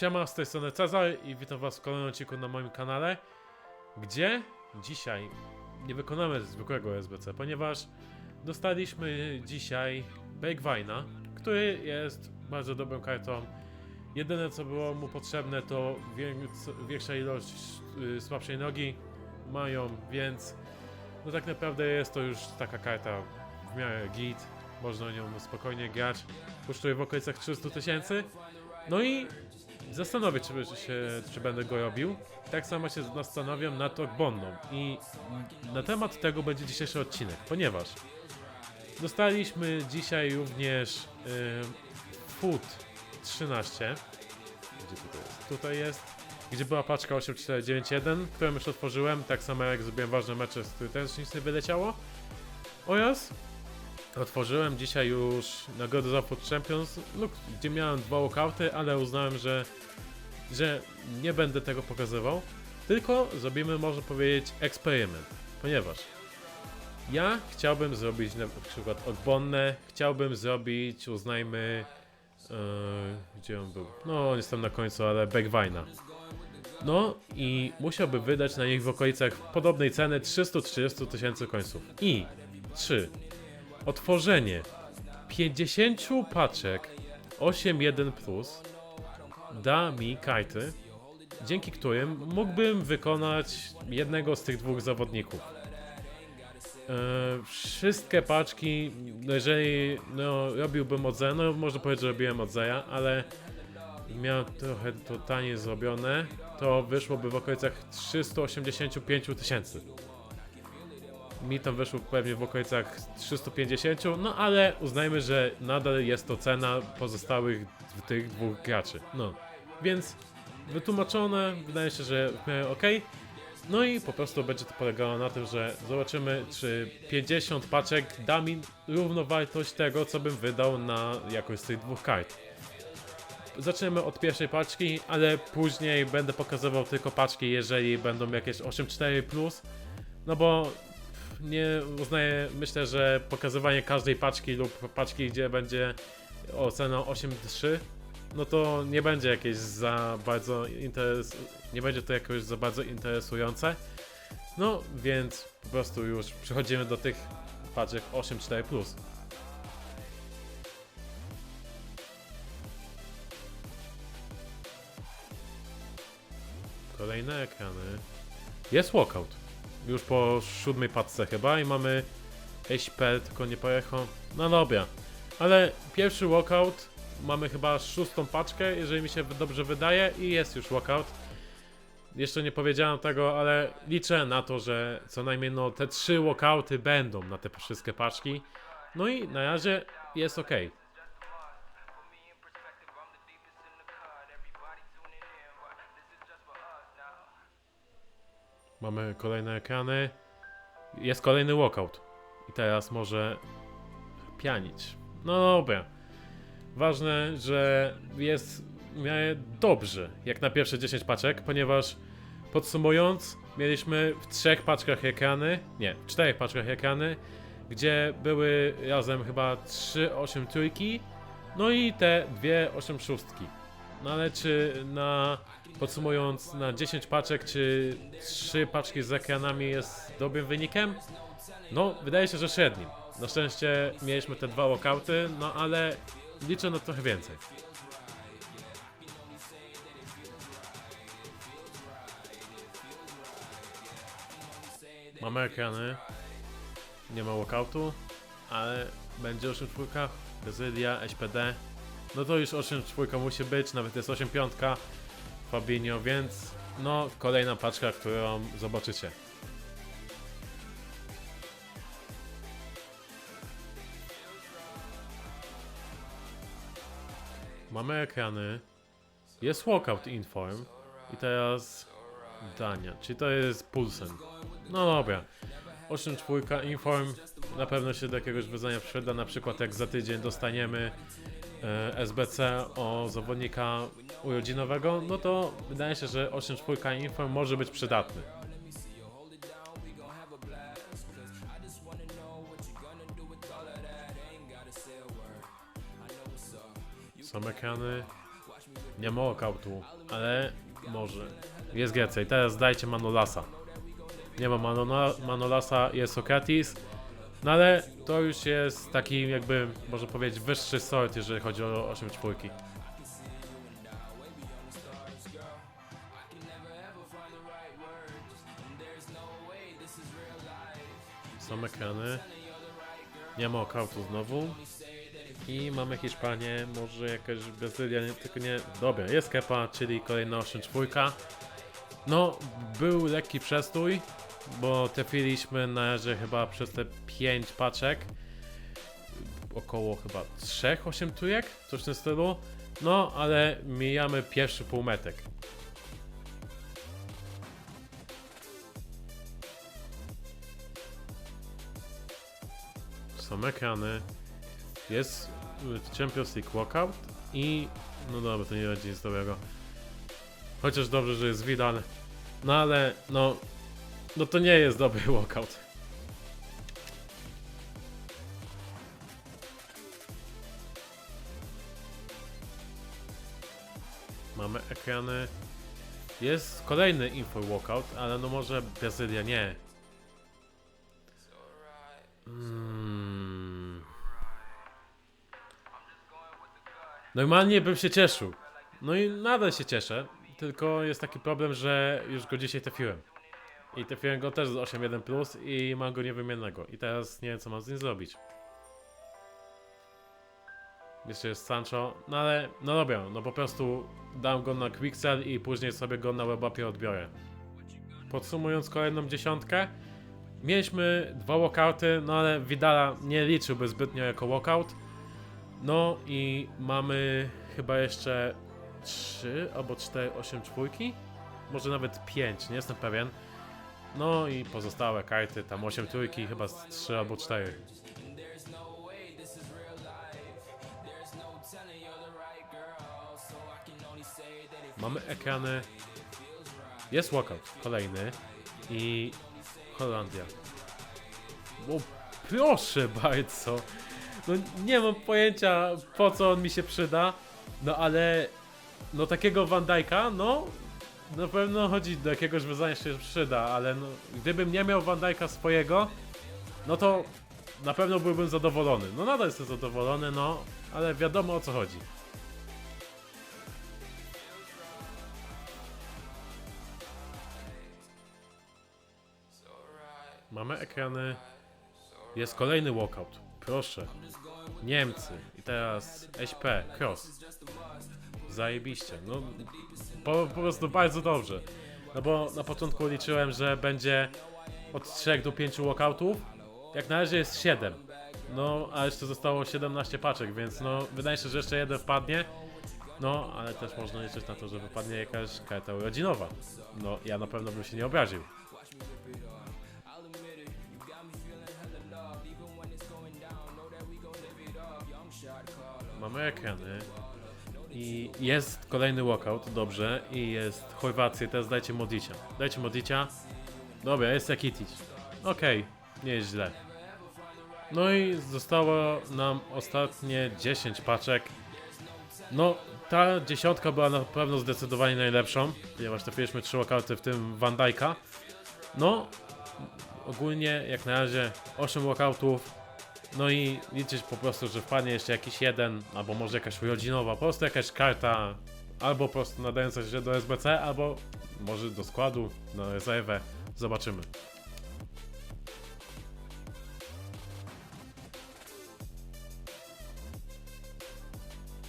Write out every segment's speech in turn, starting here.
Siema, z tej strony Cezar i witam was w kolejnym odcinku na moim kanale, gdzie dzisiaj nie wykonamy zwykłego SBC, ponieważ dostaliśmy dzisiaj Bakevina, który jest bardzo dobrą kartą. Jedyne co było mu potrzebne to wię- większa ilość y, słabszej nogi mają, więc no tak naprawdę jest to już taka karta w miarę git, można nią spokojnie grać, kosztuje w okolicach 300 tysięcy. No i zastanowię czy, się, czy będę go robił. Tak samo się zastanawiam nad Ogbonną i na temat tego będzie dzisiejszy odcinek, ponieważ dostaliśmy dzisiaj również y, Food 13. Gdzie tutaj jest? Tutaj jest. Gdzie była paczka 8491, którą już otworzyłem, tak samo jak zrobiłem ważne mecze, z których też nic nie wyleciało. Oraz Otworzyłem dzisiaj już Food Champions, no, gdzie miałem dwa walkouty, ale uznałem, że, że nie będę tego pokazywał, tylko zrobimy, można powiedzieć, eksperyment, ponieważ ja chciałbym zrobić na przykład odbonne, chciałbym zrobić, uznajmy, e, gdzie on był? No, on jest tam na końcu, ale Backvina. No i musiałby wydać na nich w okolicach podobnej ceny 330 tysięcy końców. I 3 otworzenie. 50 paczek. 8.1 Plus. Da mi karty, dzięki którym mógłbym wykonać jednego z tych dwóch zawodników. E, wszystkie paczki, no jeżeli no, robiłbym od no można powiedzieć, że robiłem od ale miałem trochę to taniej zrobione, to wyszłoby w okolicach 385 tysięcy mi tam wyszło pewnie w okolicach 350, no ale uznajmy, że nadal jest to cena pozostałych tych dwóch graczy. No, więc wytłumaczone, wydaje się, że ok. No i po prostu będzie to polegało na tym, że zobaczymy, czy 50 paczek da mi równowartość tego, co bym wydał na jakąś z tych dwóch kart. Zaczniemy od pierwszej paczki, ale później będę pokazywał tylko paczki, jeżeli będą jakieś 8.4+, plus, no bo nie uznaję, myślę, że pokazywanie każdej paczki lub paczki, gdzie będzie ocena 8.3, no to nie będzie jakieś za bardzo interes... nie będzie to jakoś za bardzo interesujące. No więc po prostu już przechodzimy do tych paczek 8.4+. plus. Kolejne ekrany. Jest walkout już po siódmej paczce chyba i mamy HP, tylko nie pojechał. No dobra, ale pierwszy walkout, mamy chyba szóstą paczkę, jeżeli mi się dobrze wydaje i jest już walkout. Jeszcze nie powiedziałem tego, ale liczę na to, że co najmniej no, te trzy walkouty będą na te wszystkie paczki. No i na razie jest ok. Mamy kolejne ekrany. Jest kolejny walkout. I teraz może pianić. No dobra. Ważne, że jest w miarę dobrze, jak na pierwsze 10 paczek, ponieważ podsumując, mieliśmy w trzech paczkach ekrany, nie, w czterech paczkach ekrany, gdzie były razem chyba 3 8 trójki, no i te dwie 8 szóstki. No ale czy na podsumując na 10 paczek, czy 3 paczki z ekranami jest dobrym wynikiem? No, wydaje się, że średnim. Na szczęście mieliśmy te dwa walkouty, no ale liczę na trochę więcej. Mamy ekrany. Nie ma walkoutu, ale będzie 8 czwórka, Brazylia, SPD. No to już 8 czwórka musi być, nawet jest 8 piątka. Fabinho, więc no kolejna paczka, którą zobaczycie. Mamy ekrany. Jest walkout inform. I teraz Dania, czyli to jest Pulsen. No dobra. 8 czwórka inform na pewno się do jakiegoś wyzwania przyda, na przykład jak za tydzień dostaniemy SBC o zawodnika urodzinowego, no to wydaje się, że 8.4 Info może być przydatny. Są ekrany. Nie ma okautu, ale może. Jest więcej. Teraz dajcie Manolasa. Nie ma Manola, Manolasa, jest Sokratis. No ale to już jest taki jakby, można powiedzieć, wyższy sort, jeżeli chodzi o 8 czwórki. Są ekrany. Nie ma okautu znowu. I mamy Hiszpanię, może jakaś Brazylia, nie, tylko nie... Dobra, jest Kepa, czyli kolejna 8 czwórka. No, był lekki przestój, bo trafiliśmy na razie chyba przez te 5 paczek. Około chyba 3 8 trójek, coś w tym stylu. No, ale mijamy pierwszy półmetek. Są ekrany. Jest Champions League Walkout i... No dobra, to nie będzie nic dobrego. Chociaż dobrze, że jest Vidal. No ale, no... No to nie jest dobry walkout. Mamy ekrany. Jest kolejny info walkout, ale no może Brazylia nie. Mm. Normalnie bym się cieszył. No i nadal się cieszę. Tylko jest taki problem, że już go dzisiaj trafiłem. I trafiłem go też z 8.1 plus i mam go niewymiennego. I teraz nie wiem co mam z nim zrobić. Jeszcze jest Sancho, no ale no dobra, no po prostu dam go na quicksell i później sobie go na webapie odbiorę. Podsumując kolejną dziesiątkę, mieliśmy dwa walkouty, no ale Vidala nie liczyłby zbytnio jako walkout. No i mamy chyba jeszcze 3 albo 4, 8 czwórki? Może nawet 5, nie jestem pewien. No i pozostałe karty, tam 8 trójki, chyba z 3 albo 4. Mamy ekrany. Jest walkout, kolejny. I Holandia. O, proszę bardzo. No nie mam pojęcia po co on mi się przyda. No ale no takiego Van Dijk'a, no na pewno chodzi do jakiegoś wyzwania się przyda, ale no, gdybym nie miał Van Dijk'a swojego, no to na pewno byłbym zadowolony. No nadal jestem zadowolony, no, ale wiadomo o co chodzi. Mamy ekrany. Jest kolejny walkout. Proszę. Niemcy. I teraz SP, cross. Zajebiście. No po, po prostu bardzo dobrze. No bo na początku liczyłem, że będzie od 3 do 5 walkoutów. Jak na razie jest 7. No, a jeszcze zostało 17 paczek, więc no wydaje się, że jeszcze jeden wpadnie. No, ale też można liczyć na to, że wypadnie jakaś karta urodzinowa. No, ja na pewno bym się nie obraził. Mamy ekrany. I jest kolejny walkout, dobrze. I jest Chorwacja, teraz dajcie Modicia. Dajcie Modicia. Dobra, jest Jakitic. Okej, nie jest źle. No i zostało nam ostatnie 10 paczek. No, ta dziesiątka była na pewno zdecydowanie najlepszą, ponieważ trafiliśmy 3 walkouty, w tym Van Dijk'a. No, ogólnie jak na razie 8 walkoutów, no i liczyć po prostu, że wpadnie jeszcze jakiś jeden, albo może jakaś urodzinowa, po prostu jakaś karta, albo po prostu nadająca się do SBC, albo może do składu, na rezerwę. Zobaczymy.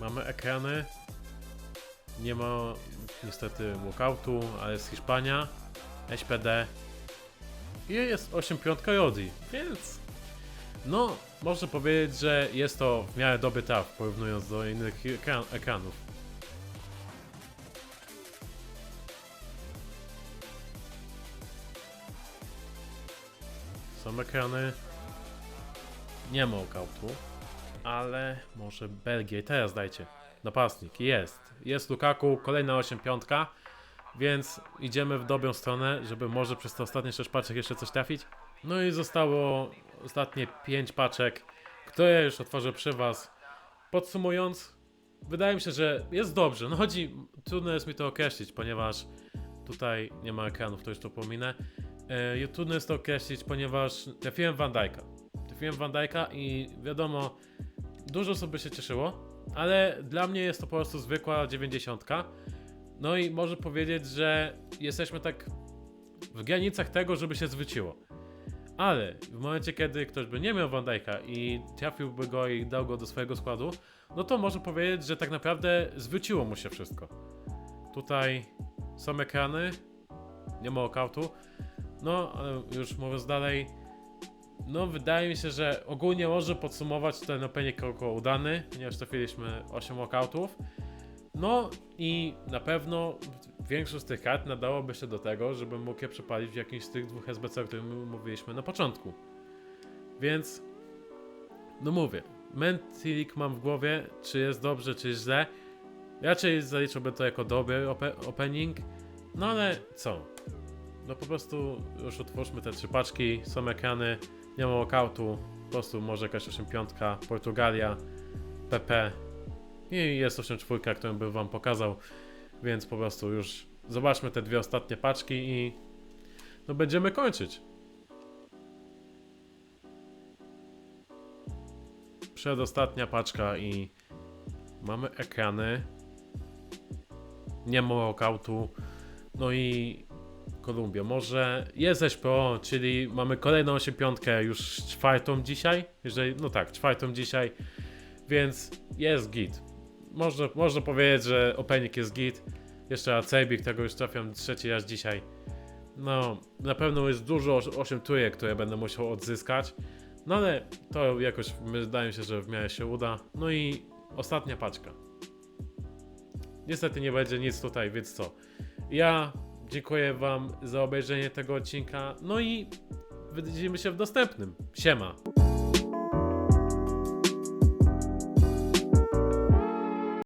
Mamy ekrany. Nie ma niestety walkoutu, ale jest Hiszpania, SPD i jest 8.5 Jodi, więc no, można powiedzieć, że jest to w miarę dobry traf, porównując do innych ekran ekranów. Są ekrany. Nie ma okautu, ale może Belgię. I teraz dajcie. Napastnik, jest. Jest Lukaku, kolejna 8 piątka, więc idziemy w dobrą stronę, żeby może przez te ostatnie 6 paczek jeszcze coś trafić. No i zostało ostatnie 5 paczek, które już otworzę przy Was. Podsumując, wydaje mi się, że jest dobrze. No chodzi, trudno jest mi to określić, ponieważ tutaj nie ma ekranów, to już to pominę. E, trudno jest to określić, ponieważ trafiłem Van Dijk'a. Trafiłem Van Dijk'a i wiadomo, dużo osób by się cieszyło, ale dla mnie jest to po prostu zwykła 90. No i może powiedzieć, że jesteśmy tak w granicach tego, żeby się zwróciło. Ale w momencie, kiedy ktoś by nie miał Van Dijk'a i trafiłby go i dał go do swojego składu, no to może powiedzieć, że tak naprawdę zwróciło mu się wszystko. Tutaj są ekrany, nie ma okautu. No, już mówiąc dalej, no wydaje mi się, że ogólnie może podsumować ten opening około udany, ponieważ trafiliśmy 8 walkoutów. No i na pewno większość z tych kart nadałoby się do tego, żebym mógł je przepalić w jakimś z tych dwóch SBC, o których mówiliśmy na początku. Więc, no mówię, Mentilik mam w głowie, czy jest dobrze, czy źle. Raczej zaliczyłbym to jako dobry ope- opening, no ale co? No po prostu już otwórzmy te trzy paczki, są ekrany, nie ma walkoutu, po prostu może jakaś 8.5, Portugalia, PP i jest 8.4, którą bym wam pokazał, więc po prostu już zobaczmy te dwie ostatnie paczki i no będziemy kończyć. Przedostatnia paczka i mamy ekrany. Nie ma walkoutu. No i Kolumbia. Może jest SPO, czyli mamy kolejną 8.5, już czwartą dzisiaj. Jeżeli, no tak, czwartą dzisiaj. Więc jest git. Można, można powiedzieć, że opening jest git. Jeszcze Acebik, tego już trafiam trzeci raz dzisiaj. No, na pewno jest dużo 8 trójek, które będę musiał odzyskać. No ale to jakoś wydaje mi się, że w miarę się uda. No i ostatnia paczka. Niestety nie będzie nic tutaj, więc co? Ja dziękuję Wam za obejrzenie tego odcinka. No i widzimy się w następnym. Siema.